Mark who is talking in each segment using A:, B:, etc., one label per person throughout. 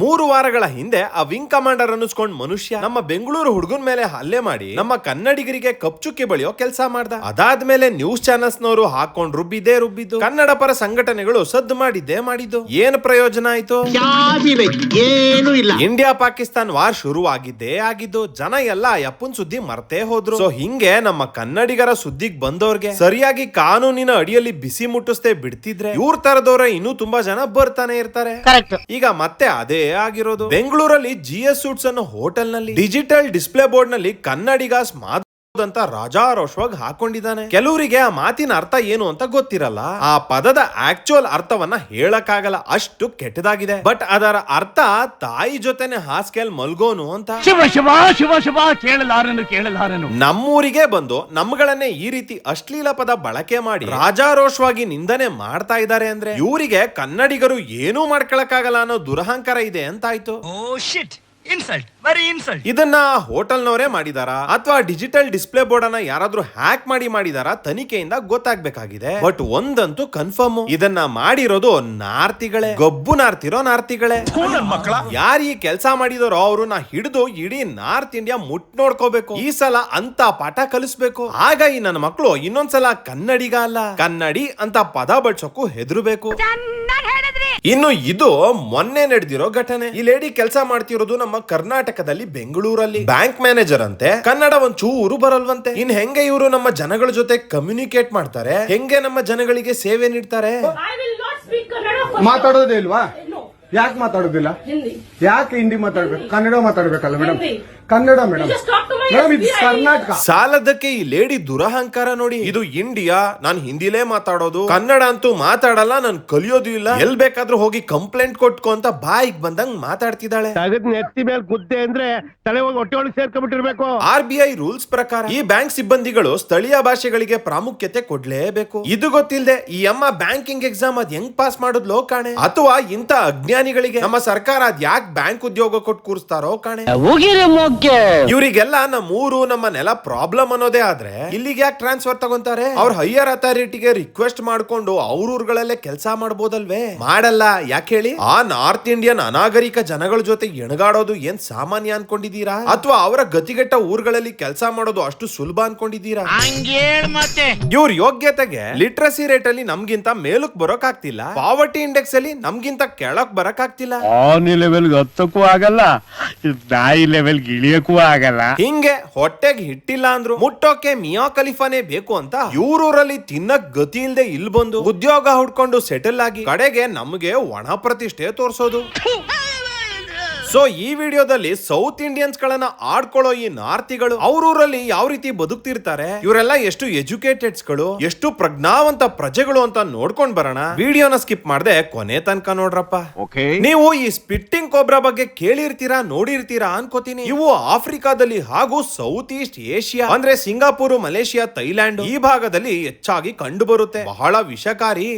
A: ಮೂರು ವಾರಗಳ ಹಿಂದೆ ಆ ವಿಂಗ್ ಕಮಾಂಡರ್ ಅನ್ನಿಸ್ಕೊಂಡ್ ಮನುಷ್ಯ ನಮ್ಮ ಬೆಂಗಳೂರು ಹುಡುಗನ್ ಮೇಲೆ ಹಲ್ಲೆ ಮಾಡಿ ನಮ್ಮ ಕನ್ನಡಿಗರಿಗೆ ಕಪ್ಚುಕ್ಕಿ ಬಳಿಯೋ ಕೆಲಸ ಮಾಡ್ದ. ಅದಾದ್ಮೇಲೆ ನ್ಯೂಸ್ ಚಾನೆಲ್ಸ್ ನವರು ಹಾಕೊಂಡ್ ರುಬ್ಬಿದ್ದೇ ರುಬ್ಬಿದ್ದು. ಕನ್ನಡ ಪರ ಸಂಘಟನೆಗಳು ಸದ್ದು ಮಾಡಿದ್ದೇ ಮಾಡಿದ್ದು. ಏನ್ ಪ್ರಯೋಜನ ಆಯ್ತು?
B: ಏನು ಇಲ್ಲ.
A: ಇಂಡಿಯಾ ಪಾಕಿಸ್ತಾನ್ ವಾರ್ ಶುರುವಾಗಿದ್ದೇ ಆಗಿದ್ದು. ಜನ ಎಲ್ಲ ಯಪ್ಪನ್ ಸುದ್ದಿ ಮರ್ತೇ ಹೋದ್ರು. ಸೊ ಹಿಂಗೆ ನಮ್ಮ ಕನ್ನಡಿಗರ ಸುದ್ದಿಗ್ ಬಂದವ್ರಿಗೆ ಸರಿಯಾಗಿ ಕಾನೂನಿನ ಅಡಿಯಲ್ಲಿ ಬಿಸಿ ಮುಟ್ಟಿಸ್ದೆ ಬಿಡ್ತಿದ್ರೆ ಇವ್ರ ತರದವ್ರೆ ಇನ್ನೂ ತುಂಬಾ ಜನ ಬರ್ತಾನೆ ಇರ್ತಾರೆ. ಈಗ ಮತ್ತೆ ಅದೇ ಆಗಿರೋದು? ಬೆಂಗಳೂರಲ್ಲಿ ಜಿ ಎಸ್ ಸೂಟ್ಸ್ ಅನ್ನೋ ಹೋಟೆಲ್ನಲ್ಲಿ ಡಿಜಿಟಲ್ ಡಿಸ್ಪ್ಲೇ ಬೋರ್ಡ್ನಲ್ಲಿ ಕನ್ನಡಿಗಾಸ್ ಮಾದ್ ಅಂತ ರಾಜಾರೋಷವಾಗಿ ಹಾಕೊಂಡಿದ್ದಾನೆ. ಕೆಲವರಿಗೆ ಆ ಮಾತಿನ ಅರ್ಥ ಏನು ಅಂತ ಗೊತ್ತಿರಲ್ಲ. ಆ ಪದದ ಆಕ್ಚುಯಲ್ ಅರ್ಥವನ್ನ ಹೇಳಕ್ಕಾಗಲ್ಲ. ಅಷ್ಟು ಕೆಟ್ಟದಾಗಿದೆ. ಬಟ್ ಅದರ ಅರ್ಥ ತಾಯಿ ಜೊತೆನೆ ಹಾಸ್ಕೆಲ್ ಮಲ್ಗೋನು ಅಂತ.
C: ಶಿವ ಶಿವ ಶಿವ ಶಿವ ಕೇಳಲಾರನು ಕೇಳಲಾರನು.
A: ನಮ್ಮೂರಿಗೆ ಬಂದು ನಮ್ಗಳನ್ನೇ ಈ ರೀತಿ ಅಶ್ಲೀಲ ಪದ ಬಳಕೆ ಮಾಡಿ ರಾಜಾರೋಷವಾಗಿ ನಿಂದನೆ ಮಾಡ್ತಾ ಇದ್ದಾರೆ ಅಂದ್ರೆ. ಇವರಿಗೆ ಕನ್ನಡಿಗರು ಏನೂ ಮಾಡ್ಕೊಳಕ್ಕಾಗಲ್ಲ ಅನ್ನೋ ದುರಹಂಕಾರ ಇದೆ ಅಂತಾಯ್ತು.
C: Oh shit insult very insult.
A: ಇದನ್ನ ಹೋಟೆಲ್ನವರೇ ಮಾಡಿದಾರಾ? ಅಥವಾ ಡಿಜಿಟಲ್ ಡಿಸ್ಪ್ಲೇ ಬೋರ್ಡ್ ಅನ್ನ ಯಾರಾದ್ರೂ ಹ್ಯಾಕ್ ಮಾಡಿ ಮಾಡಿದಾರಾ? ತನಿಖೆಯಿಂದ ಗೊತ್ತಾಗ್ಬೇಕಾಗಿದೆ. ಬಟ್ ಒಂದಂತೂ ಕನ್ಫರ್ಮ್. ಇದನ್ನ ಮಾಡಿರೋದು ನಾರ್ತಿಗಳೇ. ಗಬ್ಬು ನಾರ್ತಿರೋ ನಾರ್ತಿಗಳೇ. ಯಾರು ಈ ಕೆಲಸ ಮಾಡಿದಾರೋ ಅವ್ರನ್ನ ಹಿಡಿದು ಇಡೀ ನಾರ್ತ್ ಇಂಡಿಯಾ ಮುಟ್ ನೋಡ್ಕೋಬೇಕು. ಈ ಸಲ ಅಂತ ಪಾಠ ಕಲಿಸ್ಬೇಕು. ಆಗ ಈ ನನ್ನ ಮಕ್ಕಳು ಇನ್ನೊಂದ್ಸಲ ಕನ್ನಡಿಗ ಅಲ್ಲ. ಕನ್ನಡಿ ಅಂತ ಪದ ಬಳಸೋಕು ಹೆದರ್ಬೇಕು. ಇನ್ನು ಇದು ಮೊನ್ನೆ ನಡೆದಿರೋ ಘಟನೆ. ಈ ಲೇಡಿ ಕೆಲಸ ಮಾಡ್ತಿರೋದು ನಮ್ಮ ಕರ್ನಾಟಕದಲ್ಲಿ ಬೆಂಗಳೂರಲ್ಲಿ. ಬ್ಯಾಂಕ್ ಮ್ಯಾನೇಜರ್ ಅಂತೆ. ಕನ್ನಡ ಒಂದ್ ಚೂರು ಬರಲ್ವಂತೆ. ಇನ್ ಹೆಂಗೆ ಇವರು ನಮ್ಮ ಜನಗಳ ಜೊತೆ ಕಮ್ಯುನಿಕೇಟ್ ಮಾಡ್ತಾರೆ? ಹೆಂಗೆ ನಮ್ಮ ಜನಗಳಿಗೆ ಸೇವೆ ನೀಡ್ತಾರೆ?
D: ಮಾತಾಡೋದೇ ಇಲ್ವಾ? ಯಾಕೆ ಮಾತಾಡೋದಿಲ್ಲ. ಯಾಕೆ ಹಿಂದಿ ಮಾತಾಡ್ಬೇಕು? ಕನ್ನಡ ಮಾತಾಡ್ಬೇಕಲ್ಲ ಮೇಡಮ್ ಕನ್ನಡ ಮೇಡಮ್ ಕರ್ನಾಟಕ.
A: ಸಾಲದಕ್ಕೆ ಈ ಲೇಡಿ ದುರಹಂಕಾರ ನೋಡಿ. ಇದು ಇಂಡಿಯಾ ನಾನು ಹಿಂದಿಲೇ ಮಾತಾಡೋದು. ಕನ್ನಡ ಅಂತೂ ಮಾತಾಡಲ್ಲ ನಾನು ಕಲಿಯೋದು ಇಲ್ಲ. ಎಲ್ ಬೇಕಾದ್ರೂ ಹೋಗಿ ಕಂಪ್ಲೇಂಟ್ ಕೊಟ್ಕೊ ಅಂತ ಬಾಯಿಗ್ ಬಂದಂಗ್ ಮಾತಾಡ್ತಿದ್ದಾಳೆ.
C: ಮೇಲೆ ಗುದ್ದೆ ಅಂದ್ರೆ ತಲೆ ಹೋಗಿ ಹೊಟ್ಟೆ ಒಳಗೆ ಸೇರ್ಕೊಂಡ್ಬಿಟ್ಟಿರ್ಬೇಕು
A: ಆರ್ ಬಿ ಐ ರೂಲ್ಸ್ ಪ್ರಕಾರ ಈ ಬ್ಯಾಂಕ್ ಸಿಬ್ಬಂದಿಗಳು ಸ್ಥಳೀಯ ಭಾಷೆಗಳಿಗೆ ಪ್ರಾಮುಖ್ಯತೆ ಕೊಡ್ಲೇಬೇಕು. ಇದು ಗೊತ್ತಿಲ್ಲದೆ ಈ ಅಮ್ಮ ಬ್ಯಾಂಕಿಂಗ್ ಎಕ್ಸಾಮ್ ಅದ್ ಹೆಂಗ್ ಪಾಸ್ ಮಾಡಿದ್ಲೋ ಕಾಣೆ. ಅಥವಾ ಇಂತ ಅಜ್ಞಾನಿಗಳಿಗೆ ನಮ್ಮ ಸರ್ಕಾರ ಅದ್ ಯಾಕೆ ಬ್ಯಾಂಕ್ ಉದ್ಯೋಗ ಕೊಟ್ಟು ಕೂರಿಸ್ತಾರೋ ಕಾಣೆ. ಇವರಿಗೆಲ್ಲ ನಮ್ಮ ಊರು ನಮ್ಮ ನೆಲ ಪ್ರಾಬ್ಲಮ್ ಅನ್ನೋದೇ ಆದ್ರೆ ಇಲ್ಲಿಗೆ ಯಾಕೆ ಟ್ರಾನ್ಸ್ಫರ್ ತಗೊಂತಾರೆ? ಅವ್ರ ಹೈಯರ್ ಅಥಾರಿಟಿಗೆ ರಿಕ್ವೆಸ್ಟ್ ಮಾಡ್ಕೊಂಡು ಅವ್ರ ಊರ್ಗಳಲ್ಲೇ ಕೆಲಸ ಮಾಡ್ಬೋದಲ್ವೇ? ಮಾಡಲ್ಲ. ಯಾಕೆ ಹೇಳಿ? ಆ ನಾರ್ತ್ ಇಂಡಿಯನ್ ಅನಾಗರಿಕ ಜನಗಳ ಜೊತೆ ಎಣಗಾಡೋದು ಏನ್ ಸಾಮಾನ್ಯ ಅನ್ಕೊಂಡಿದ್ದೀರಾ? ಅಥವಾ ಅವರ ಗತಿಗೆಟ್ಟ ಊರುಗಳಲ್ಲಿ ಕೆಲಸ ಮಾಡೋದು ಅಷ್ಟು ಸುಲಭ
B: ಅನ್ಕೊಂಡಿದ್ದೀರಾ?
A: ಇವ್ರ ಯೋಗ್ಯತೆಗೆ ಲಿಟ್ರಸಿ ರೇಟ್ ಅಲ್ಲಿ ನಮ್ಗಿಂತ ಮೇಲಕ್ ಬರೋಕ್ ಆಗ್ತಿಲ್ಲ ಪಾವರ್ಟಿ ಇಂಡೆಕ್ಸ್ ಅಲ್ಲಿ ನಮ್ಗಿಂತ ಕೆಳಕ್ ಬರಕ್ ಆಗ್ತಿಲ್ಲ
C: ಆನಿ ಲೆವೆಲ್ಗೆ ಹತ್ತಕ್ಕೂ ಆಗಲ್ಲ ನಾಯಿ ಲೆವೆಲ್ಗೆ ಇಳಿಯಕ್ಕೂ ಆಗಲ್ಲ.
A: ಹಿಂಗೆ ಹೊಟ್ಟೆಗೆ ಹಿಟ್ಟಿಲ್ಲ ಅಂದ್ರು ಮುಟ್ಟೋಕೆ ಮಿಯಾ ಖಲೀಫಾನೇ ಬೇಕು ಅಂತ ಇವ್ರೂರಲ್ಲಿ ತಿನ್ನಕ್ ಗತಿ ಇಲ್ದೆ ಇಲ್ಲಿ ಬಂದು ಉದ್ಯೋಗ ಹುಡ್ಕೊಂಡು ಸೆಟಲ್ ಆಗಿ ಕಡೆಗೆ ನಮ್ಗೆ ಒಣ ಪ್ರತಿಷ್ಠೆ ತೋರ್ಸೋದು. ಸೊ ಈ ವಿಡಿಯೋದಲ್ಲಿ ಸೌತ್ ಇಂಡಿಯನ್ಸ್ ಗಳನ್ನ ಆಡ್ಕೊಳ್ಳೋ ಈ ನಾರ್ತಿಗಳು ಅವ್ರೂರಲ್ಲಿ ಯಾವ ರೀತಿ ಬದುಕ್ತಿರ್ತಾರೆ? ಇವರೆಲ್ಲ ಎಷ್ಟು ಎಜುಕೇಟೆಡ್ಸ್ಗಳು ಎಷ್ಟು ಪ್ರಜ್ಞಾವಂತ ಪ್ರಜೆಗಳು ಅಂತ ನೋಡ್ಕೊಂಡ್ ಬರೋಣ. ವಿಡಿಯೋನ ಸ್ಕಿಪ್ ಮಾಡದೆ ಕೊನೆ ತನಕ ನೋಡ್ರಪ್ಪ. ನೀವು ಈ ಸ್ಪಿಟ್ಟಿಂಗ್ ಕೋಬ್ರಾ ಬಗ್ಗೆ ಕೇಳಿರ್ತೀರಾ ನೋಡಿರ್ತೀರಾ ಅನ್ಕೋತೀನಿ. ಇವು ಆಫ್ರಿಕಾದಲ್ಲಿ ಹಾಗೂ ಸೌತ್ ಈಸ್ಟ್ ಏಷ್ಯಾ ಅಂದ್ರೆ ಸಿಂಗಾಪುರ್ ಮಲೇಷಿಯಾ ಥೈಲ್ಯಾಂಡ್ ಈ ಭಾಗದಲ್ಲಿ ಹೆಚ್ಚಾಗಿ ಕಂಡು ಬರುತ್ತೆ ಬಹಳ ವಿಷಕಾರಿ.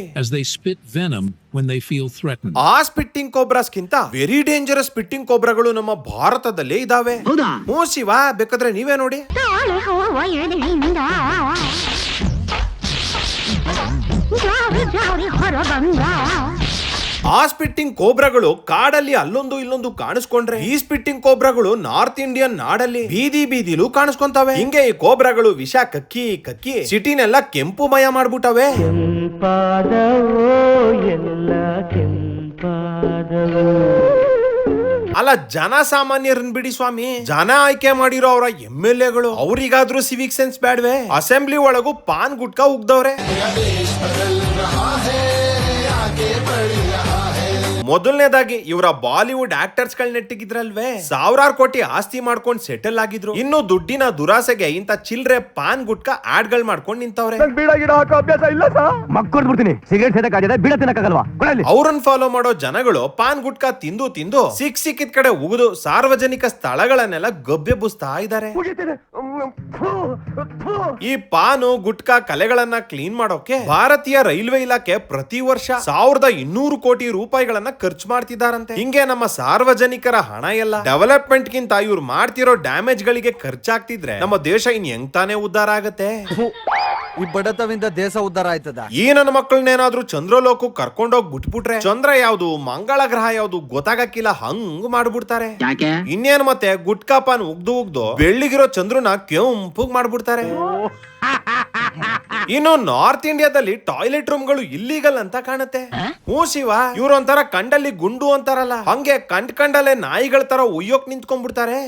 E: When they feel threatened.
A: ಆ ಸ್ಪಿಟ್ಟಿಂಗ್ ಕೋಬ್ರಾಸ್ಗಿಂತ ವೆರಿ ಡೇಂಜರಸ್ ಸ್ಪಿಟ್ಟಿಂಗ್ ಕೋಬ್ರಾಗಳು ನಮ್ಮ ಭಾರತದಲ್ಲೇ ಇದಾವೆ.
B: ಹೌದಾ?
A: ಹ್ಞೂ ಶಿವ ಬೇಕಾದ್ರೆ ನೀವೇ ನೋಡಿ. ಆ ಸ್ಪಿಟ್ಟಿಂಗ್ ಕೋಬ್ರಾಗಳು ಕಾಡಲ್ಲಿ ಅಲ್ಲೊಂದು ಇಲ್ಲೊಂದು ಕಾಣಿಸ್ಕೊಂಡ್ರೆ. ಈ ಸ್ಪಿಟ್ಟಿಂಗ್ ಕೋಬ್ರಾಗಳು ನಾರ್ತ್ ಇಂಡಿಯನ್ ನಾಡಲ್ಲಿ ಬೀದಿ ಬೀದಿಲೂ ಕಾಣಿಸ್ಕೊಂತವೆ. ಹಿಂಗೆ ಈ ಕೋಬ್ರಾಗಳು ವಿಷ ಕಕ್ಕಿ ಕಕ್ಕಿ ಸಿಟಿನೆಲ್ಲ ಕೆಂಪು ಮಯ ಮಾಡ್ಬಿಟ್ಟವೆ. ಅಲ್ಲ ಜನ ಸಾಮಾನ್ಯರನ್ ಬಿಡಿ ಸ್ವಾಮಿ. ಜನ ಆಯ್ಕೆ ಮಾಡಿರೋ ಅವರ ಎಂ ಎಲ್ ಎಗಳು ಅವ್ರಿಗಾದ್ರೂ ಸಿವಿಕ್ ಸೆನ್ಸ್ ಬ್ಯಾಡ್ವೆ. ಅಸೆಂಬ್ಲಿ ಒಳಗೂ ಪಾನ್ ಗುಟ್ಕಾ ಉಗ್ದವ್ರೆ. ಮೊದಲನೇದಾಗಿ ಇವರ ಬಾಲಿವುಡ್ ಆಕ್ಟರ್ಸ್ಗಳ ನೆಟ್ಟಿಗಿದ್ರಲ್ವೇ? ಸಾವಿರಾರು ಕೋಟಿ ಆಸ್ತಿ ಮಾಡ್ಕೊಂಡು ಸೆಟಲ್ ಆಗಿದ್ರು. ಇನ್ನು ದುಡ್ಡಿನ ದುರಾಸೆಗೆ ಇಂತ ಚಿಲ್ರೆ ಪಾನ್ ಗುಟ್ಕಾ ಆಡ್ಗಳು ಮಾಡ್ಕೊಂಡು ನಿಂತವ್ರೆ.
C: ಬೀಡ ಗಿಡ ಹಾಕೋ ಅಭ್ಯಾಸ ಇಲ್ಲ ಸಾ? ಮಕ್ಕಳು ಬಿಡ್ತೀನಿ. ಸಿಗರೇಟ್ ಸೇದಕ್ಕಾಗಿದೆ ಬೀಡ ತಿನ್ನಕ್ಕಾಗಲ್ವಾ? ಕೊಡಲಿ.
A: ಅವ್ರನ್ನ ಫಾಲೋ ಮಾಡೋ ಜನಗಳು ಪಾನ್ ಗುಟ್ಕಾ ತಿಂದು ತಿಂದು ಸಿಕ್ ಸಿಕ್ಕಿದ ಕಡೆ ಉಗಿದು ಸಾರ್ವಜನಿಕ ಸ್ಥಳಗಳನ್ನೆಲ್ಲ ಗಬ್ಬೆಬ್ಬಿಸ್ತಾ ಇದ್ದಾರೆ ಈ ಪಾನು ಗುಟ್ಕಾ ಕಲೆಗಳನ್ನ ಕ್ಲೀನ್ ಮಾಡೋಕೆ ಭಾರತೀಯ ರೈಲ್ವೆ ಇಲಾಖೆ ಪ್ರತಿ ವರ್ಷ ಸಾವಿರದ ಇನ್ನೂರು ಕೋಟಿ ರೂಪಾಯಿಗಳನ್ನ ಖರ್ಚು ಮಾಡ್ತಿದಾರಂತೆ ಹಿಂಗೆ ನಮ್ಮ ಸಾರ್ವಜನಿಕರ ಹಣ ಎಲ್ಲ ಡೆವಲಪ್ಮೆಂಟ್ ಗಿಂತ ಇವ್ರು ಮಾಡ್ತಿರೋ ಡ್ಯಾಮೇಜ್ ಗಳಿಗೆ ಖರ್ಚಾಗ್ತಿದ್ರೆ ನಮ್ಮ ದೇಶ ಇನ್ ಹೆಂಗ್ ತಾನೇ ಉದ್ಧಾರ ಆಗತ್ತೆ.
F: ಈ ಬಡತವಿಂದ ದೇಶ ಉದ್ಧಾರ ಆಯ್ತದ?
A: ಈ ನನ್ನ ಮಕ್ಕಳನ್ನೇನಾದ್ರೂ ಚಂದ್ರಲೋಕಕ್ಕೆ ಕರ್ಕೊಂಡೋಗಿ ಬಿಟ್ಬಿಟ್ರೆ ಚಂದ್ರ ಯಾವ್ದು ಮಂಗಳ ಗ್ರಹ ಯಾವ್ದು ಗೊತ್ತಾಗಕ್ಕಿಲ್ಲ ಹಂಗ್ ಮಾಡ್ಬಿಡ್ತಾರೆ.
B: ಯಾಕೆ?
A: ಇನ್ನೇನ್ ಮತ್ತೆ ಗುಟ್ಕಾಪಾನ್ ಉಗ್ದು ಉಗ್ದು ಬೆಳ್ಳಿಗಿರೋ ಚಂದ್ರನ ಕೆಂಪುಗ್ ಮಾಡ್ಬಿಡ್ತಾರೆ. ಇನ್ನು ನಾರ್ತ್ ಇಂಡಿಯಾದಲ್ಲಿ ಟಾಯ್ಲೆಟ್ ರೂಮ್ಗಳು ಇಲ್ಲಿಗಲ್ ಅಂತ ಕಾಣುತ್ತೆ. ಹ್ಞೂ ಶಿವ ಇವ್ರೊಂಥರ ಕಂಡಲ್ಲಿ ಗುಂಡು ಅಂತಾರಲ್ಲ ಹಂಗೆ ಕಂಡ್ ಕಂಡಲ್ಲೇ ನಾಯಿಗಳ ತರ ಉಯ್ಯೋಕ್ ನಿಂತ್ಕೊಂಡ್ಬಿಡ್ತಾರೆ.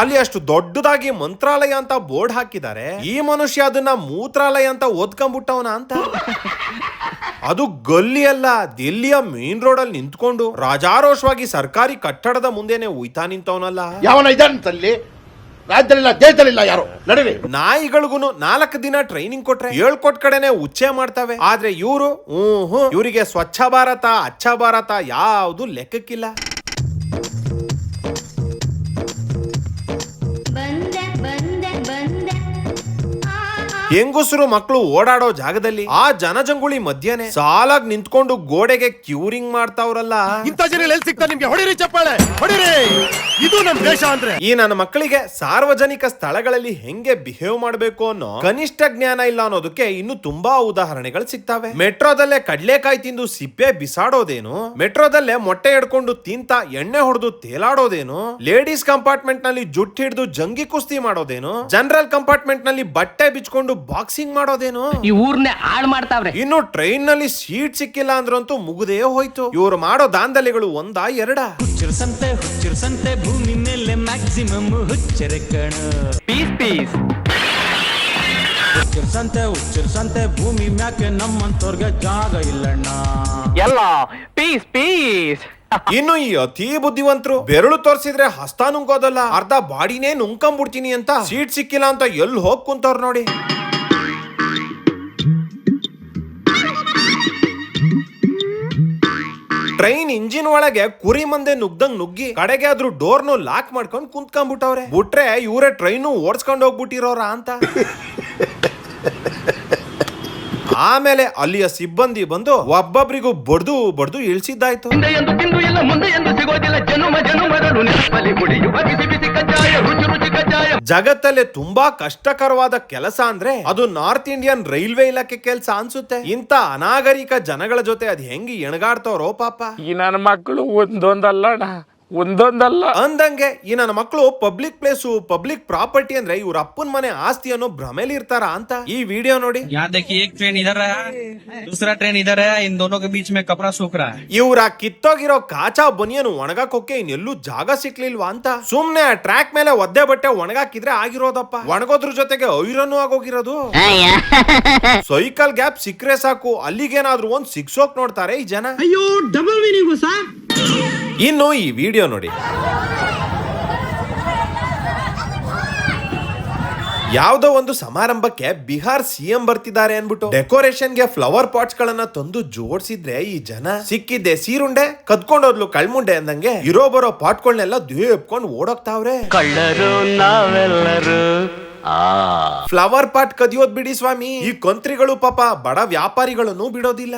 A: ಅಲ್ಲಿ ಅಷ್ಟು ದೊಡ್ಡದಾಗಿ ಮಂತ್ರಾಲಯ ಅಂತ ಬೋರ್ಡ್ ಹಾಕಿದ್ದಾರೆ. ಈ ಮನುಷ್ಯ ಅದನ್ನ ಮೂತ್ರಾಲಯ ಅಂತ ಓದ್ಕೊಂಡ್ಬಿಟ್ಟವನ ಅಂತ. ಅದು ಗಲ್ಲಿ ಅಲ್ಲ ದಿಲ್ಲಿಯ ಮೇನ್ ರೋಡ್ ಅಲ್ಲಿ ನಿಂತ್ಕೊಂಡು ರಾಜಾರೋಷವಾಗಿ ಸರ್ಕಾರಿ ಕಟ್ಟಡದ ಮುಂದೆನೆ ಉಯ್ತಾ ನಿಂತವನಲ್ಲ.
G: ಯಾವನ ಇದಂತಲ್ಲಿ ರಾಜ್ಯದಲ್ಲಿಲ್ಲ ದೇಶದಲ್ಲಿಲ್ಲ ಯಾರು? ನಡುವೆ.
A: ನಾಯಿಗಳಿಗೂ ನಾಲ್ಕು ದಿನ ಟ್ರೈನಿಂಗ್ ಕೊಟ್ರೆ ಹೇಳ್ಕೊಟ್ ಕಡೆನೆ ಉಚ್ಚೆ ಮಾಡ್ತವೆ. ಆದ್ರೆ ಇವರು ಹ್ಮ್ ಇವರಿಗೆ ಸ್ವಚ್ಛ ಭಾರತ ಅಚ್ಚ ಭಾರತ ಯಾವುದು ಲೆಕ್ಕಕ್ಕಿಲ್ಲ. ಹೆಂಗುಸರು ಮಕ್ಕಳು ಓಡಾಡೋ ಜಾಗದಲ್ಲಿ ಆ ಜನಜಂಗುಳಿ ಮಧ್ಯನೇ ಸಾಲಾಗಿ ನಿಂತ್ಕೊಂಡು ಗೋಡೆಗೆ ಕ್ಯೂರಿಂಗ್ ಮಾಡ್ತಾವ್ರಲ್ಲ.
G: ಇಂಥ ಜನ ಎಲ್ಲಿ ಸಿಗ್ತಾ ನಿಮ್ಗೆ? ಹೊಡಿರಿ ಚಪ್ಪಾಳೆ ಹೊಡಿರಿ! ಇದು ನಮ್ ದೇಶ ಅಂದ್ರೆ.
A: ಈ ನನ್ನ ಮಕ್ಕಳಿಗೆ ಸಾರ್ವಜನಿಕ ಸ್ಥಳಗಳಲ್ಲಿ ಹೆಂಗೆ ಬಿಹೇವ್ ಮಾಡಬೇಕು ಅನ್ನೋ ಕನಿಷ್ಠ ಜ್ಞಾನ ಇಲ್ಲ ಅನ್ನೋದಕ್ಕೆ ಇನ್ನು ತುಂಬಾ ಉದಾಹರಣೆಗಳು ಸಿಗ್ತಾವೆ. ಮೆಟ್ರೋದಲ್ಲೇ ಕಡ್ಲೆಕಾಯಿ ತಿಂದು ಸಿಪ್ಪೆ ಬಿಸಾಡೋದೇನು? ಮೆಟ್ರೋದಲ್ಲೇ ಮೊಟ್ಟೆ ಹಿಡ್ಕೊಂಡು ತಿಂತ ಎಣ್ಣೆ ಹೊಡೆದು ತೇಲಾಡೋದೇನು? ಲೇಡೀಸ್ ಕಂಪಾರ್ಟ್ಮೆಂಟ್ನಲ್ಲಿ ಜುಟ್ ಹಿಡಿದು ಜಂಗಿ ಕುಸ್ತಿ ಮಾಡೋದೇನು? ಜನರಲ್ ಕಂಪಾರ್ಟ್ಮೆಂಟ್ನಲ್ಲಿ ಬಟ್ಟೆ ಬಿಚ್ಕೊಂಡು ಬಾಕ್ಸಿಂಗ್ ಮಾಡೋದೇನು?
B: ಈ ಊರ್ನೇ ಹಾಳು ಮಾಡ್ತಾವ್ರೆ.
A: ಇನ್ನು ಟ್ರೈನ್ನಲ್ಲಿ ಸೀಟ್ ಸಿಕ್ಕಿಲ್ಲ ಅಂದ್ರಂತೂ ಮುಗುದೇ ಹೋಯ್ತು. ಇವ್ರು ಮಾಡೋ ದಾಂಧಲೆಗಳು ಒಂದಾ ಎರಡ?
H: ಹುಚ್ಚಿರ್ಸಂತೆ ಹುಚ್ಚಿರ್ಸಂತೆ ಭೂಮಿ ಮೇಲೆ ಮ್ಯಾಕ್ಸಿಮಮ್ ಹುಚ್ಚರ ಕಣ.
B: ಪೀಸ್ ಪೀಸ್
H: ಹುಚ್ಚಿರ್ಸಂತೆ ಹುಚ್ಚಿರ್ಸಂತೆ ಭೂಮಿ ಮ್ಯಾಕೆ ನಮ್ಮಂತವ್ರಿಗೆ ಜಾಗ ಇಲ್ಲಣ್ಣ.
B: ಎಲ್ಲ ಪೀಸ್ ಪೀಸ್
A: ಇನ್ನು ಈ ಅತಿ ಬುದ್ಧಿವಂತರು ಬೆರಳು ತೋರಿಸಿದ್ರೆ ಹಸ್ತ ನುಂಗೋದಲ್ಲ ಅರ್ಧ ಬಾಡಿನೇ ನುಂಕಂಬಿಡ್ತೀನಿ ಅಂತ ಸೀಟ್ ಸಿಕ್ಕಿಲ್ಲ ಅಂತ ಎಲ್ಲಿ ಹೋಗ್ ಕುಂತವ್ರು ನೋಡಿ? ಟ್ರೈನ್ ಇಂಜಿನ್ ಒಳಗೆ ಕುರಿ ಮಂದೆ ನುಗ್ದಂಗ್ ನುಗ್ಗಿ ಕಡೆಗೆ ಆದ್ರೂ ಡೋರ್ನು ಲಾಕ್ ಮಾಡ್ಕೊಂಡ್ ಕುಂತ್ಕೊಂಡ್ಬಿಟ್ಟವ್ರೆ. ಬಿಟ್ರೆ ಇವರೇ ಟ್ರೈನು ಓಡಿಸ್ಕೊಂಡು ಹೋಗ್ಬಿಟ್ಟಿರೋರ ಅಂತ. ಆಮೇಲೆ ಅಲ್ಲಿಯ ಸಿಬ್ಬಂದಿ ಬಂದು ಒಬ್ಬೊಬ್ರಿಗೂ ಬಡ್ದು ಬಡ್ದು ಇಳಿಸಿದ್ದಾಯ್ತು. ಜಗತ್ತಲ್ಲೇ ತುಂಬಾ ಕಷ್ಟಕರವಾದ ಕೆಲಸ ಅಂದ್ರೆ ಅದು ನಾರ್ತ್ ಇಂಡಿಯನ್ ರೈಲ್ವೆ ಇಲಾಖೆ ಕೆಲಸ ಅನ್ಸುತ್ತೆ. ಇಂತ ಅನಾಗರಿಕ ಜನಗಳ ಜೊತೆ ಅದ್ ಹೆಂಗೆ ಎಣಗಾಡ್ತಾವ್ರೋ ಪಾಪ.
C: ಈ ನನ್ನ ಮಕ್ಕಳು ಒಂದೊಂದಲ್ಲ ಒಂದೊಂದಲ್ಲ
A: ಅಂದಂಗೆ ಈ ನನ್ನ ಮಕ್ಕಳು ಪಬ್ಲಿಕ್ ಪ್ಲೇಸು ಪಬ್ಲಿಕ್ ಪ್ರಾಪರ್ಟಿ ಅಂದ್ರೆ ಇವ್ರ ಅಪ್ಪನ್ ಮನೆ ಆಸ್ತಿ ಅನ್ನೋ ಭ್ರಮೆಲಿ ಇರ್ತಾರ ಅಂತ ಈ ವಿಡಿಯೋ ನೋಡಿ
H: यहाँ देखिए एक ट्रेन इधर है दूसरा ट्रेन इधर है इन दोनों के बीच में कपड़ा सूख रहा है
A: ಇವ್ರ ಕಿತ್ತೋಗಿರೋ ಕಾಚಾ ಬನಿಯನು ಒಣಗಾಕೋಕೆ ಇನ್ನೆಲ್ಲೂ ಜಾಗ ಸಿಕ್ಲಿಲ್ವಾ ಅಂತ ಸುಮ್ನೆ ಟ್ರ್ಯಾಕ್ ಮೇಲೆ ಒದ್ದೆ ಬಟ್ಟೆ ಒಣಗಾಕಿದ್ರೆ ಆಗಿರೋದಪ್ಪ ಒಣಗೋದ್ರ ಜೊತೆಗೆ ಐರನ್ನು ಆಗೋಗಿರೋದು ಸೈಕಲ್ ಗ್ಯಾಪ್ ಸಿಕ್ಕ್ರೆ ಸಾಕು ಅಲ್ಲಿಗೇನಾದ್ರೂ ಒಂದ್ ಸಿಕ್ಸೋಕ್ ನೋಡ್ತಾರೆ ಈ ಜನ
B: ಅಯ್ಯೋ ಡಬಲ್ ಮೀನಿಂಗು ಸರ್
A: ಇನ್ನು ಈ ವಿಡಿಯೋ ನೋಡಿ. ಯಾವುದೋ ಒಂದು ಸಮಾರಂಭಕ್ಕೆ ಬಿಹಾರ್ ಸಿಎಂ ಬರ್ತಿದ್ದಾರೆ ಅನ್ಬಿಟ್ಟು ಡೆಕೋರೇಷನ್ಗೆ ಫ್ಲವರ್ ಪಾಟ್ಸ್ ಗಳನ್ನ ತಂದು ಜೋಡ್ಸಿದ್ರೆ ಈ ಜನ ಸಿಕ್ಕಿದ್ದೆ ಸೀರುಂಡೆ ಕದ್ಕೊಂಡೋದ್ಲು ಕಳ್ಮುಂಡೆ ಅಂದಂಗೆ ಇರೋ ಬರೋ ಪಾಟ್ಗಳನ್ನೆಲ್ಲ ಎಪ್ಕೊಂಡು ಓಡೋಗ್ತಾವ್ರೆ.
H: ಕಳ್ಳರು ನಾವೆಲ್ಲರೂ.
A: ಫ್ಲವರ್ ಪಾಟ್ ಕದಿಯೋದ್ ಬಿಡಿ ಸ್ವಾಮಿ. ಈ ಕಂತ್ರಿಗಳು ಪಾಪ ಬಡ ವ್ಯಾಪಾರಿಗಳನ್ನು ಬಿಡೋದಿಲ್ಲ.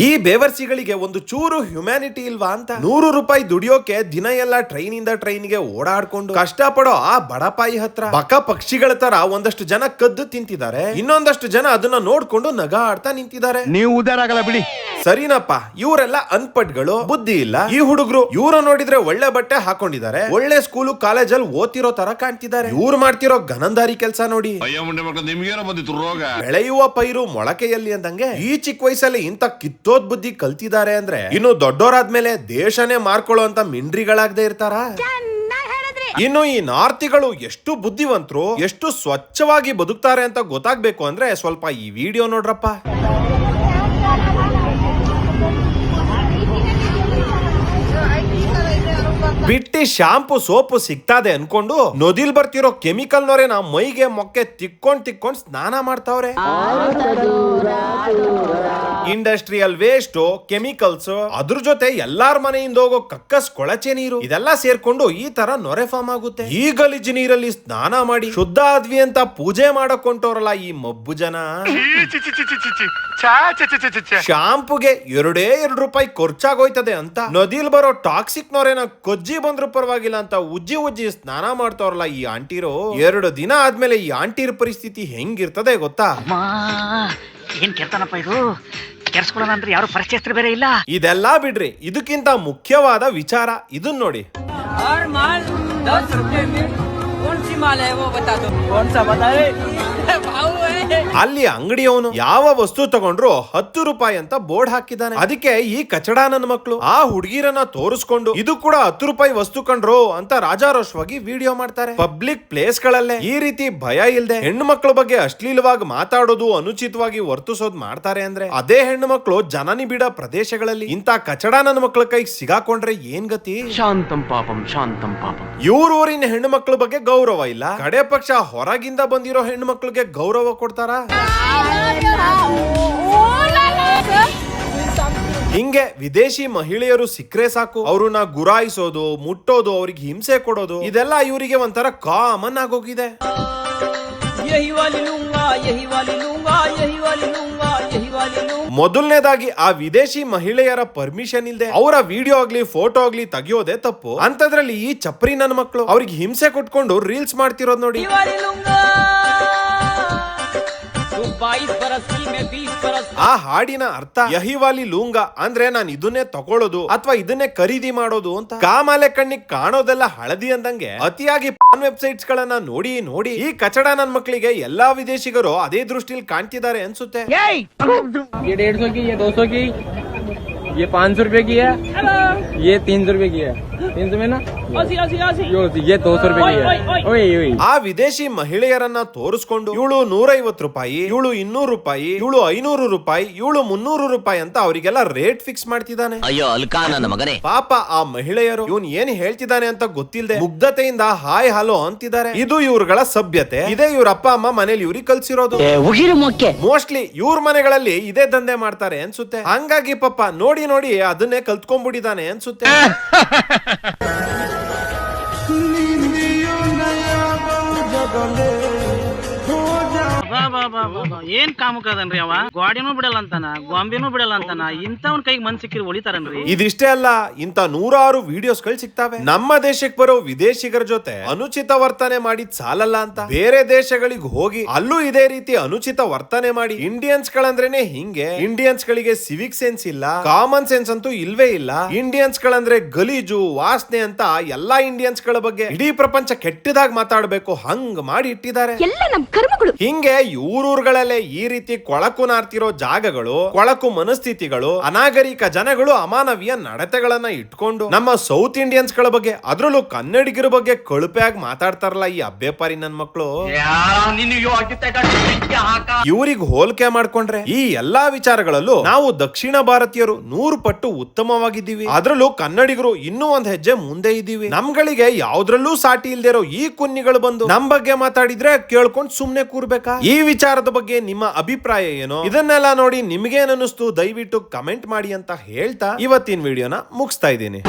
A: ಈ ಬೇವರ್ಸಿಗಳಿಗೆ ಒಂದು ಚೂರು ಹ್ಯುಮ್ಯಾನಿಟಿ ಇಲ್ವಾ ಅಂತ? ನೂರು ರೂಪಾಯಿ ದುಡಿಯೋಕೆ ದಿನ ಎಲ್ಲ ಟ್ರೈನ್ ಇಂದ ಟ್ರೈನ್ಗೆ ಓಡಾಡ್ಕೊಂಡು ಕಷ್ಟಪಡೋ ಆ ಬಡಪಾಯಿ ಹತ್ರ. ಪಕ್ಕ ಪಕ್ಷಿಗಳ ತರ ಒಂದಷ್ಟು ಜನ ಕದ್ದು ತಿಂತಿದ್ದಾರೆ. ಇನ್ನೊಂದಷ್ಟು ಜನ ಅದನ್ನ ನೋಡ್ಕೊಂಡು ನಗಾಡ್ತಾ ನಿಂತಿದ್ದಾರೆ.
C: ನೀವು ಉದಾರ ಆಗಲ್ಲ ಬಿಡಿ.
A: ಸರಿನಪ್ಪ ಇವರೆಲ್ಲ ಅನ್ಪಟ್ಗಳು ಬುದ್ಧಿ ಇಲ್ಲ. ಈ ಹುಡುಗರು ಇವ್ರು ನೋಡಿದ್ರೆ ಒಳ್ಳೆ ಬಟ್ಟೆ ಹಾಕೊಂಡಿದ್ದಾರೆ. ಒಳ್ಳೆ ಸ್ಕೂಲು ಕಾಲೇಜಲ್ಲಿ ಓದ್ತಿರೋ ತರ ಕಾಣ್ತಿದ್ದಾರೆ. ಇವ್ರು ಮಾಡ್ತಿರೋ ಘನಂದಾರಿ ಕೆಲಸ ನೋಡಿ.
G: ರೋಗ?
A: ಬೆಳೆಯುವ ಪೈರು ಮೊಳಕೆಯಲ್ಲಿ ಅಂದಂಗೆ ಈ ಚಿಕ್ಕ ವಯಸ್ಸಲ್ಲಿ ಇಂತ ಕಿತ್ತೋದ್ ಬುದ್ಧಿ ಕಲ್ತಿದ್ದಾರೆ ಅಂದ್ರೆ ಇನ್ನು ದೊಡ್ಡೋರಾದ್ಮೇಲೆ ದೇಶನೇ ಮಾರ್ಕೊಳ್ಳೋ ಅಂತ ಮಿಂಡ್ರಿಗಳಾಗದೆ ಇರ್ತಾರ? ಇನ್ನು ಈ ನಾರ್ತಿಗಳು ಎಷ್ಟು ಬುದ್ಧಿವಂತರು ಎಷ್ಟು ಸ್ವಚ್ಛವಾಗಿ ಬದುಕ್ತಾರೆ ಅಂತ ಗೊತ್ತಾಗ್ಬೇಕು ಅಂದ್ರೆ ಸ್ವಲ್ಪ ಈ ವಿಡಿಯೋ ನೋಡ್ರಪ್ಪ. ಬಿಟ್ಟಿ ಶಾಂಪು, ಸೋಪು ಸಿಗ್ತಾದೆ ಅನ್ಕೊಂಡು ನದಿಲ್ ಬರ್ತಿರೋ ಕೆಮಿಕಲ್ ನೊರೆ ನಾ ಮೈಗೆ ಮೊಕ್ಕೆ ತಿಕ್ಕೊಂಡ್ ತಿಕ್ಕೊಂಡ್ ಸ್ನಾನ ಮಾಡ್ತಾವ್ರೆ. ಇಂಡಸ್ಟ್ರಿಯಲ್ ವೇಸ್ಟ್ ಕೆಮಿಕಲ್ಸ್ ಅದ್ರ ಜೊತೆ ಎಲ್ಲಾರ ಮನೆಯಿಂದ ಹೋಗೋ ಕಕ್ಕಸ್ ಕೊಳಚೆ ನೀರು, ಇದೆಲ್ಲ ಸೇರ್ಕೊಂಡು ಈ ತರ ನೊರೆ ಫಾರ್ಮ್ ಆಗುತ್ತೆ. ಈ ಗಲೀಜು ನೀರಲ್ಲಿ ಸ್ನಾನ ಮಾಡಿ ಶುದ್ಧ ಆದ್ವಿ ಅಂತ ಪೂಜೆ ಮಾಡಕ್ ಈ ಮಬ್ಬು ಜನ. ಶಾಂಪುಗೆ ಎರಡೇ ಎರಡು ರೂಪಾಯಿ ಖರ್ಚಾಗೋಯ್ತದೆ ಅಂತ. ನದಿಲ್ ಬರೋ ಟಾಕ್ಸಿಕ್ ನೊರೆನ ಕೊಜ್ಜಿ ಬಂದ್ರು ಪರವಾಗಿಲ್ಲ ಅಂತ ಉಜ್ಜಿ ಉಜ್ಜಿ ಸ್ನಾನ ಮಾಡ್ತಾವ್ರಲ್ಲ ಈ ಆಂಟಿರು. ಎರಡು ದಿನ ಆದ್ಮೇಲೆ ಈ ಆಂಟಿರ್ ಪರಿಸ್ಥಿತಿ ಹೆಂಗಿರ್ತದೆ ಗೊತ್ತಾ?
I: ಏನ್ ಕೇಳ್ತಾನಪ್ಪ ಇದು? ಕೆರ್ಸ್ಕೊಳ್ಳೋಣ ಅಂದ್ರೆ ಯಾರು ಪರಿಚಯಸ್ಥರು ಬೇರೆ ಇಲ್ಲ.
A: ಇದೆಲ್ಲ ಬಿಡ್ರಿ. ಇದಕ್ಕಿಂತ ಮುಖ್ಯವಾದ ವಿಚಾರ ಇದನ್ ನೋಡಿ. ಅಲ್ಲಿ ಅಂಗಡಿಯವನು ಯಾವ ವಸ್ತು ತಗೊಂಡ್ರು ಹತ್ತು ರೂಪಾಯಿ ಅಂತ ಬೋರ್ಡ್ ಹಾಕಿದ್ದಾನೆ. ಅದಕ್ಕೆ ಈ ಕಚಡ ನನ್ನ ಮಕ್ಕಳು ಆ ಹುಡುಗಿರನ್ನ ತೋರಿಸ್ಕೊಂಡು ಇದು ಕೂಡ ಹತ್ತು ರೂಪಾಯಿ ವಸ್ತು ಕಂಡ್ರು ಅಂತ ರಾಜಾರೋಷವಾಗಿ ವಿಡಿಯೋ ಮಾಡ್ತಾರೆ. ಪಬ್ಲಿಕ್ ಪ್ಲೇಸ್ ಗಳಲ್ಲೇ ಈ ರೀತಿ ಭಯ ಇಲ್ಲದೆ ಹೆಣ್ಣು ಮಕ್ಕಳ ಬಗ್ಗೆ ಅಶ್ಲೀಲವಾಗಿ ಮಾತಾಡೋದು ಅನುಚಿತವಾಗಿ ವರ್ತಿಸೋದು ಮಾಡ್ತಾರೆ ಅಂದ್ರೆ ಅದೇ ಹೆಣ್ಣು ಮಕ್ಕಳು ಜನನಿ ಬಿಡ ಪ್ರದೇಶಗಳಲ್ಲಿ ಇಂತ ಕಚಡ ನನ್ನ ಮಕ್ಕಳ ಕೈಗೆ ಸಿಗಾಕೊಂಡ್ರೆ ಏನ್ ಗತಿ?
B: ಶಾಂತಂ ಪಾಪಂ ಶಾಂತಂ ಪಾಪಂ.
A: ಇವ್ರ ಊರಿನ ಹೆಣ್ಣು ಮಕ್ಕಳ ಬಗ್ಗೆ ಗೌರವ ಇಲ್ಲ. ಕಡೆ ಪಕ್ಷ ಹೊರಗಿಂದ ಬಂದಿರೋ ಹೆಣ್ಣು ಮಕ್ಕಳಿಗೆ ಗೌರವ ಕೊಡ್ತಾರ. ಹಿಂಗೆ ವಿದೇಶಿ ಮಹಿಳೆಯರು ಸಿಕ್ಕರೆ ಸಾಕು. ಅವ್ರನ್ನ ಗುರಾಯಿಸೋದು, ಮುಟ್ಟೋದು, ಅವ್ರಿಗೆ ಹಿಂಸೆ ಕೊಡೋದು, ಇದೆಲ್ಲ ಇವರಿಗೆ ಒಂಥರ ಕಾಮನ್ ಆಗೋಗಿದೆ. ಮೊದಲನೇದಾಗಿ ಆ ವಿದೇಶಿ ಮಹಿಳೆಯರ ಪರ್ಮಿಷನ್ ಇಲ್ದೆ, ಅವರ ವಿಡಿಯೋ ಆಗ್ಲಿ ಫೋಟೋ ಆಗ್ಲಿ ತೆಗಿಯೋದೇ ತಪ್ಪು. ಅಂತದ್ರಲ್ಲಿ ಈ ಚಪ್ರಿ ನನ್ನ ಮಕ್ಕಳು ಅವ್ರಿಗೆ ಹಿಂಸೆ ಕೊಟ್ಕೊಂಡು ರೀಲ್ಸ್ ಮಾಡ್ತಿರೋದ್ ನೋಡಿ. ಆ ಹಾಡಿನ ಅರ್ಥ ಯಹಿವಾಲಿ ಲೂಂಗ ಅಂದ್ರೆ ನಾನು ಇದನ್ನೇ ತಗೊಳ್ಳೋದು ಅಥವಾ ಇದನ್ನೇ ಖರೀದಿ ಮಾಡೋದು ಅಂತ? ಕಾಮಾಲೆ ಕಣ್ಣಿಗೆ ಕಾಣೋದೆಲ್ಲ ಹಳದಿ ಅಂದಂಗೆ ಅತಿಯಾಗಿ ವೆಬ್ಸೈಟ್ಸ್ ಗಳನ್ನ ನೋಡಿ ನೋಡಿ ಈ ಕಚಡ ನನ್ ಮಕ್ಕಳಿಗೆ ಎಲ್ಲಾ ವಿದೇಶಿಗರು ಅದೇ ದೃಷ್ಟಿಲಿ ಕಾಣ್ತಿದ್ದಾರೆ ಅನ್ಸುತ್ತೆ.
B: ये डेढ़ सौ की ये दो सौ की ये पाँच सौ रुपए की है ये तीन सौ रुपए की है तीन सौ में ना ये- ये दो सौ रुपए की है ओए ओए
A: ಆ ವಿದೇಶಿ ಮಹಿಳೆಯರನ್ನ ತೋರಿಸ್ಕೊಂಡು ಇವಳು ನೂರೈವತ್ತು ರೂಪಾಯಿ ಇವಳು ಇನ್ನೂರು ರೂಪಾಯಿ ಇವಳು ಐನೂರು ರೂಪಾಯಿ ಇವಳು ಮುನ್ನೂರು ರೂಪಾಯಿ ಅಂತ ಅವರಿಗೆಲ್ಲ ರೇಟ್ ಫಿಕ್ಸ್ ಮಾಡ್ತಿದ್ದಾನೆ
I: ಅಯ್ಯೋ ಅಲ್ಕಾ ನನ್ನ ಮಗನೇ
A: ಪಾಪ ಆ ಮಹಿಳೆಯರು ಇವನ್ ಏನ್ ಹೇಳ್ತಿದ್ದಾನೆ ಅಂತ ಗೊತ್ತಿಲ್ಲದೆ ಮುಗ್ಧತೆಯಿಂದ ಹಾಯ್ ಹಲೋ ಅಂತಿದ್ದಾರೆ ಇದು ಇವ್ರುಗಳ ಸಭ್ಯತೆ ಇದೇ ಇವ್ರ ಅಪ್ಪ ಅಮ್ಮ ಮನೇಲಿ ಇವ್ರಿಗೆ ಕಲ್ಸಿರೋದು
I: ಉಗಿರು ಮೊಕ್ಕೆ
A: ಮೋಸ್ಟ್ಲಿ ಇವ್ರ ಮನೆಗಳಲ್ಲಿ ಇದೇ ದಂಧೆ ಮಾಡ್ತಾರೆ ಅನ್ಸುತ್ತೆ ಹಂಗಾಗಿ ಪಾಪ ನೋಡಿ ನೋಡಿ ಅದನ್ನೇ ಕಲ್ತ್ಕೊಂಡ್ಬಿಟ್ಟಿದ್ದಾನೆ ಅನ್ಸುತ್ತೆ.
I: ಏನ್ ಕಾಮುಕದನ್ರಿ ಅವ? ಗಾಡಿನೂ ಬಿಡಲ್ಲ ಅಂತಾನ ಗೊಂಬೆನೂ ಬಿಡಲ್ಲ ಅಂತಾನ ಇಂಥವನ್ ಕೈಗೆ ಮನ್ ಸಿಕ್ಕಿರ್ ಒಳಿತಾರನ್ರಿ?
A: ಇದಿಷ್ಟೇ ಅಲ್ಲ ಇಂತ ನೂರಾರು ವಿಡಿಯೋಸ್ಗಳು ಸಿಗ್ತಾವೆ. ನಮ್ಮ ದೇಶಕ್ಕೆ ಬರೋ ವಿದೇಶಿಗರ ಜೊತೆ ಅನುಚಿತ ವರ್ತನೆ ಮಾಡಿ ಸಾಲಲ್ಲ ಅಂತ. ಬೇರೆ ದೇಶಗಳಿಗೆ ಹೋಗಿ ಅಲ್ಲೂ ಇದೇ ರೀತಿ ಅನುಚಿತ ವರ್ತನೆ ಮಾಡಿ ಇಂಡಿಯನ್ಸ್ ಗಳಂದ್ರೇನೆ ಹಿಂಗೆ. ಇಂಡಿಯನ್ಸ್ ಗಳಿಗೆ ಸಿವಿಕ್ ಸೆನ್ಸ್ ಇಲ್ಲ ಕಾಮನ್ ಸೆನ್ಸ್ ಅಂತೂ ಇಲ್ವೇ ಇಲ್ಲ. ಇಂಡಿಯನ್ಸ್ ಗಳಂದ್ರೆ ಗಲೀಜು ವಾಸನೆ ಅಂತ ಎಲ್ಲಾ ಇಂಡಿಯನ್ಸ್ಗಳ ಬಗ್ಗೆ ಇಡೀ ಪ್ರಪಂಚ ಕೆಟ್ಟದಾಗಿ ಮಾತಾಡಬೇಕು ಹಂಗ್ ಮಾಡಿ ಇಟ್ಟಿದ್ದಾರೆ.
J: ಎಲ್ಲ ನಮ್ ಕರ್ಮಗಳು.
A: ಹಿಂಗೆ ಊರೂರುಗಳಲ್ಲೇ ಈ ರೀತಿ ಕೊಳಕು ನಾರ್ತಿರೋ ಜಾಗಗಳು, ಕೊಳಕು ಮನಸ್ಥಿತಿಗಳು, ಅನಾಗರಿಕ ಜನಗಳು ಅಮಾನವೀಯ ನಡತೆಗಳನ್ನ ಇಟ್ಕೊಂಡು ನಮ್ಮ ಸೌತ್ ಇಂಡಿಯನ್ಸ್ಗಳ ಬಗ್ಗೆ, ಅದ್ರಲ್ಲೂ ಕನ್ನಡಿಗರ ಬಗ್ಗೆ ಕಳುಪೆಯಾಗಿ ಮಾತಾಡ್ತಾರಲ್ಲ ಈ ಅಬ್ಬೆಪಾರಿ ನನ್ ಮಕ್ಕಳು ಇವರಿಗೆ ಹೋಲಿಕೆ ಮಾಡ್ಕೊಂಡ್ರೆ ಈ ಎಲ್ಲಾ ವಿಚಾರಗಳಲ್ಲೂ ನಾವು ದಕ್ಷಿಣ ಭಾರತೀಯರು ನೂರು ಪಟ್ಟು ಉತ್ತಮವಾಗಿದ್ದೀವಿ. ಅದ್ರಲ್ಲೂ ಕನ್ನಡಿಗರು ಇನ್ನೂ ಒಂದ್ ಹೆಜ್ಜೆ ಮುಂದೆ ಇದ್ದೀವಿ. ನಮ್ಗಳಿಗೆ ಯಾವ್ದ್ರಲ್ಲೂ ಸಾಟಿ ಇಲ್ದಿರೋ ಈ ಕುನ್ನಿಗಳು ಬಂದು ನಮ್ ಬಗ್ಗೆ ಮಾತಾಡಿದ್ರೆ ಕೇಳ್ಕೊಂಡ್ ಸುಮ್ನೆ ಕೂರ್ಬೇಕಾ? ಈ ವಿಚಾರದ ಬಗ್ಗೆ ನಿಮ್ಮ ಅಭಿಪ್ರಾಯ ಏನು? ಇದನ್ನೆಲ್ಲ ನೋಡಿ ನಿಮ್ಗೇನ್ ಅನ್ನಿಸ್ತು ದಯವಿಟ್ಟು ಕಮೆಂಟ್ ಮಾಡಿ ಅಂತ ಹೇಳ್ತಾ ಇವತ್ತಿನ ವಿಡಿಯೋನ ಮುಗಿಸ್ತಾ ಇದ್ದೀನಿ.